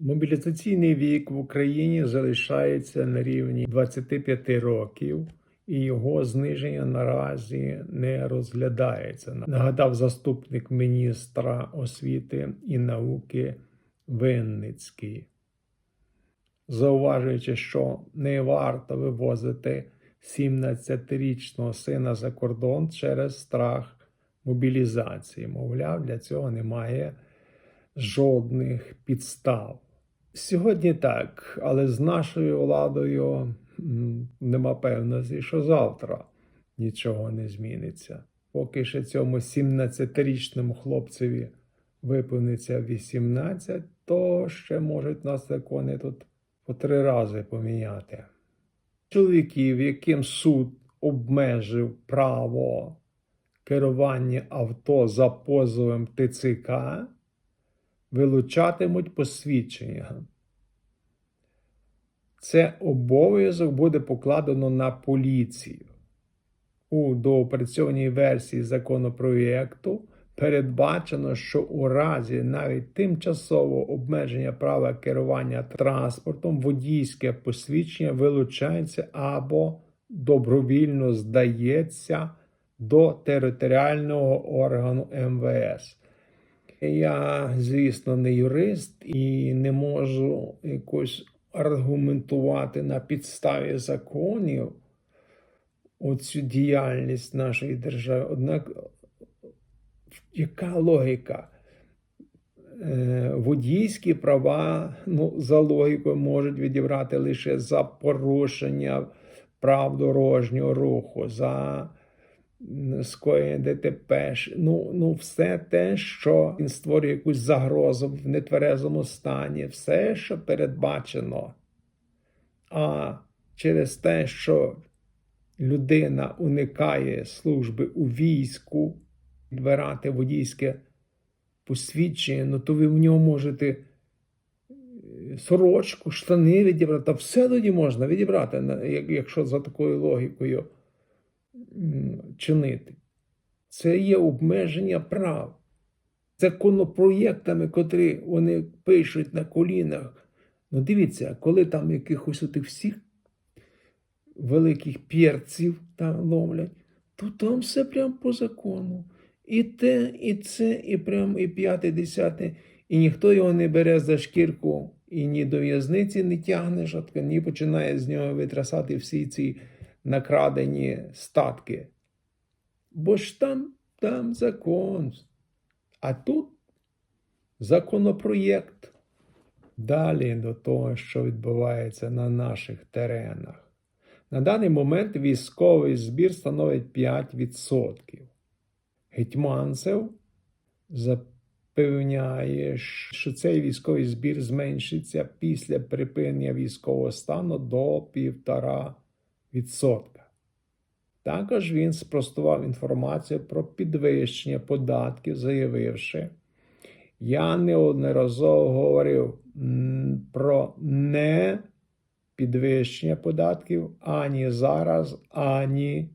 Мобілізаційний вік в Україні залишається на рівні 25 років, і його зниження наразі не розглядається. Нагадав заступник міністра освіти і науки Винницький, зауважуючи, що не варто вивозити 17-річного сина за кордон через страх мобілізації. Мовляв, для цього немає жодних підстав. Сьогодні так, але з нашою владою нема певності, що завтра нічого не зміниться. Поки ще цьому 17-річному хлопцеві виповниться 18, то ще можуть нас закони тут по три рази поміняти. Чоловіків, яким суд обмежив право керування авто за позовом ТЦК, вилучатимуть посвідчення. Це обов'язок буде покладено на поліцію. У доопрацьованій версії законопроєкту передбачено, що у разі навіть тимчасового обмеження права керування транспортом водійське посвідчення вилучається або добровільно здається до територіального органу МВС. Я, звісно, не юрист і не можу якось аргументувати на підставі законів оцю діяльність нашої держави. Однак, яка логіка? Е, Водійські права, ну, за логікою, можуть відібрати лише за порушення прав дорожнього руху, за скоєння ДТП, ну, ну все те, що він створює якусь загрозу в нетверезому стані, все, що передбачено. А через те, що людина уникає служби у війську, відбирати водійське посвідчення, ну то ви в нього можете е, сорочку, штани відібрати, та все тоді можна відібрати, якщо за такою логікою чинити. Це є обмеження прав. Законопроєктами, котрі вони пишуть на колінах. Ну, дивіться, коли там якихось отих всіх великих перців там ловлять, то там все прямо по закону. І те, і це, і прям і п'яте, десяте, і ніхто його не бере за шкірку і ні до в'язниці не тягне, жодка, ні починає з нього витрасати всі ці накрадені статки. Бо ж там, там закон. А тут законопроєкт. Далі до того, що відбувається на наших теренах. На даний момент військовий збір становить 5%. Гетьманцев запевняє, що цей військовий збір зменшиться після припинення військового стану до 1,5%. Також він спростував інформацію про підвищення податків, заявивши, я неодноразово говорив про не підвищення податків ані зараз, ані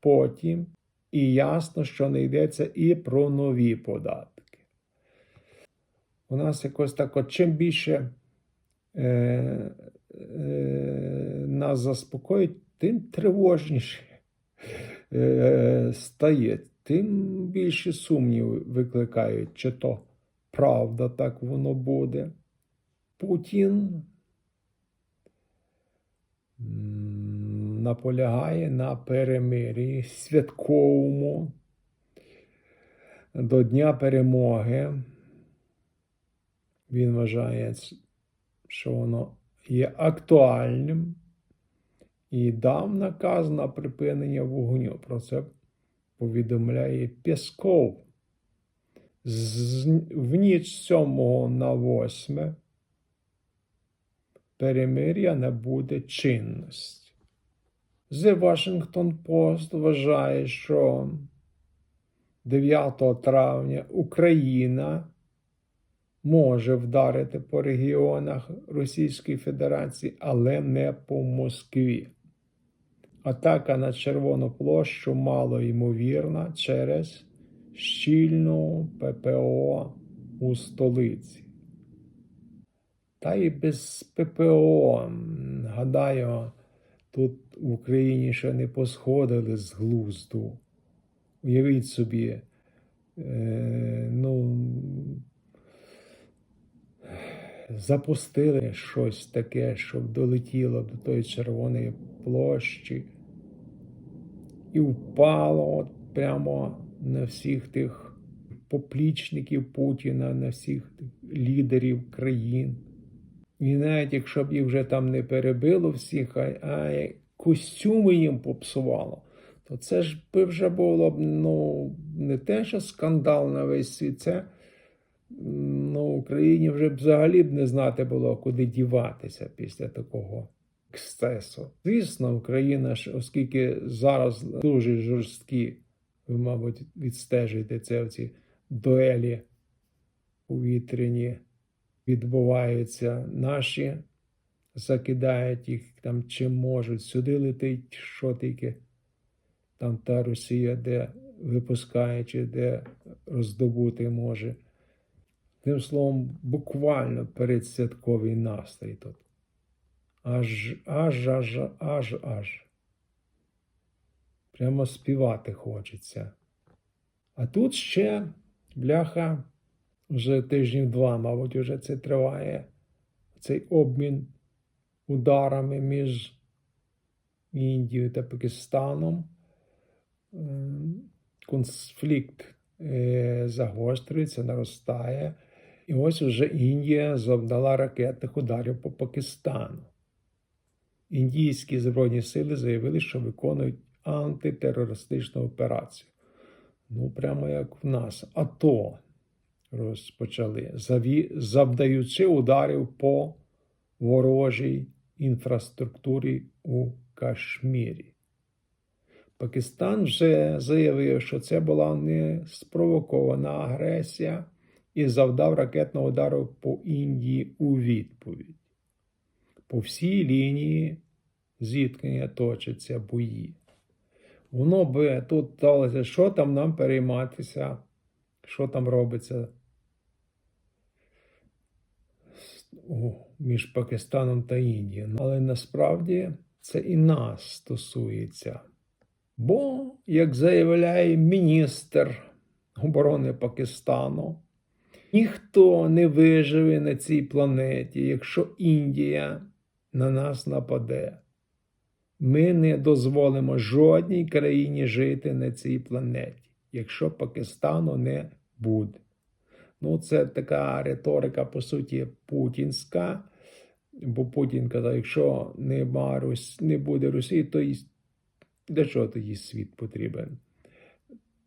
потім. І ясно, що не йдеться і про нові податки. У нас якось так, от чим більше е, е, нас заспокоїть, тим тривожніше е, стає, тим більше сумнів викликають, чи то правда так воно буде. Путін наполягає на перемирі святковому до Дня перемоги. Він вважає, що воно є актуальним і дав наказ на припинення вогню. Про це повідомляє Пєсков. З, в ніч 7 на 8 перемир'я не буде чинності. The Washington Post вважає, що 9 травня Україна може вдарити по регіонах Російської Федерації, але не по Москві. Атака на Червону площу мало ймовірна через щільну ППО у столиці. Та й без ППО. Гадаю, тут в Україні ще не посходили з глузду. Уявіть собі, е, ну, запустили щось таке, щоб долетіло до тої червоної площі і впало от прямо на всіх тих поплічників Путіна, на всіх тих лідерів країн. І навіть якщо б їх вже там не перебило всіх, а, а костюми їм попсувало, то це ж би вже було б ну, не те, що скандал на весь світ, це ну, Україні вже б взагалі б не знати було, куди діватися після такого ексцесу. Звісно, Україна ж, оскільки зараз дуже жорсткі, ви, мабуть, відстежуєте це оці дуелі повітряні відбуваються наші, закидають їх там чим можуть. Сюди летить що тільки там та Росія, де випускає, чи де роздобути може. Тим словом, буквально передсвятковий настрій тут. Аж, аж, аж, аж, аж. Прямо співати хочеться. А тут ще бляха вже тижнів два, мабуть, вже це триває цей обмін ударами між Індією та Пакистаном. Конфлікт е, загострюється, наростає. І ось вже Індія завдала ракетних ударів по Пакистану. Індійські збройні сили заявили, що виконують антитерористичну операцію. Ну, прямо як в нас. АТО розпочали, завдаючи ударів по ворожій інфраструктурі у Кашмірі. Пакистан вже заявив, що це була не спровокована агресія і завдав ракетного удару по Індії у відповідь. По всій лінії зіткнення точаться бої. Воно би тут сталося, що там нам перейматися, що там робиться між Пакистаном та Індією. Але насправді це і нас стосується. Бо, як заявляє міністр оборони Пакистану, ніхто не виживе на цій планеті, якщо Індія на нас нападе. Ми не дозволимо жодній країні жити на цій планеті, якщо Пакистану не буде. Ну, це така риторика, по суті, путінська. Бо Путін казав, якщо нема Рус... не буде Росії, то і для чого тоді світ потрібен?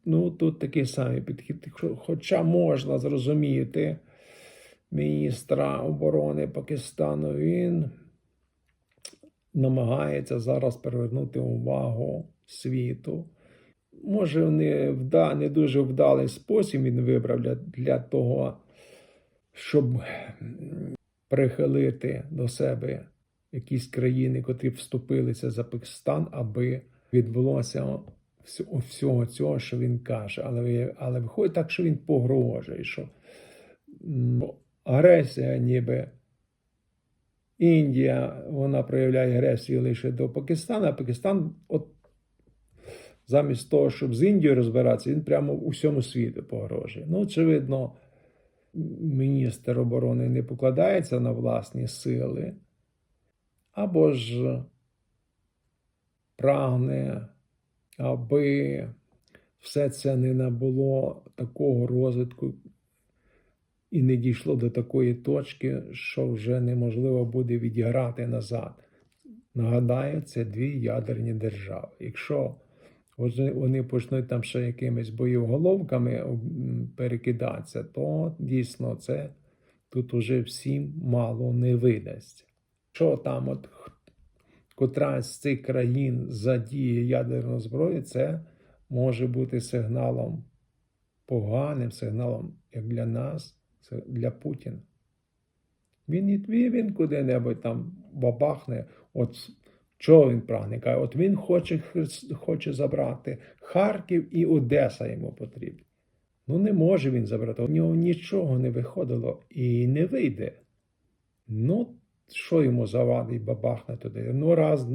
Ну, тут такий самий підхід. Хоча можна зрозуміти міністра оборони Пакистану, він намагається зараз привернути увагу світу. Може, не, вда, не дуже вдалий спосіб він вибрав для, для того, щоб прихилити до себе якісь країни, котрі вступилися за Пакистан, аби відбулося всього, цього, що він каже. Але, але виходить так, що він погрожує, що агресія ніби. Індія вона проявляє агресію лише до Пакистана, а Пакистан, от замість того, щоб з Індією розбиратися, він прямо у всьому світу погрожує. Ну, очевидно, міністр оборони не покладається на власні сили, або ж прагне, аби все це не набуло такого розвитку і не дійшло до такої точки, що вже неможливо буде відіграти назад. Нагадаю, це дві ядерні держави. Якщо вони почнуть там ще якимись боєголовками перекидатися, то дійсно це тут уже всім мало не видасть. Що там, от котра з цих країн задіє ядерну зброю, це може бути сигналом поганим сигналом як для нас, для Путіна. Він і він куди-небудь там бабахне. От чого він прагне? Каже, от він хоче, хоче забрати Харків і Одеса йому потрібно. Ну не може він забрати. У нього нічого не виходило і не вийде. Ну, що йому завадить бабахне туди? Ну, раз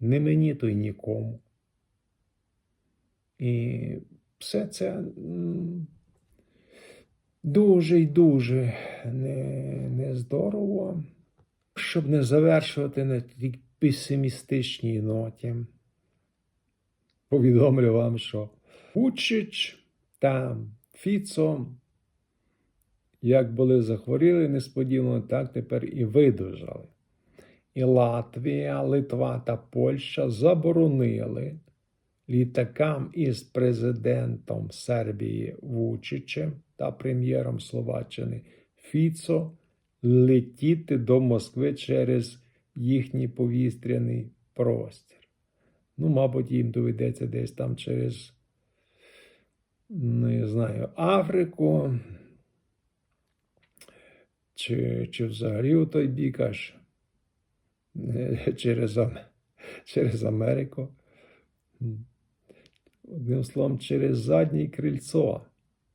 не мені, то й нікому. І все це дуже й дуже не, не. Щоб не завершувати на тій песимістичній ноті, повідомлю вам, що Вучич та Фіцо, як були захворіли несподівано, так тепер і видужали. І Латвія, Литва та Польща заборонили літакам із президентом Сербії Вучичем та прем'єром Словаччини Фіцо летіти до Москви через їхній повітряний простір. Ну, мабуть, їм доведеться десь там через, не знаю, Африку. Чи, чи взагалі у той бік аж е, через, через Америку. Одним словом, через заднє крильцо.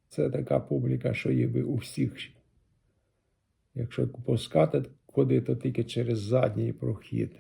Це така публіка, що є у всіх. Якщо пускати куди, то тільки через задній прохід.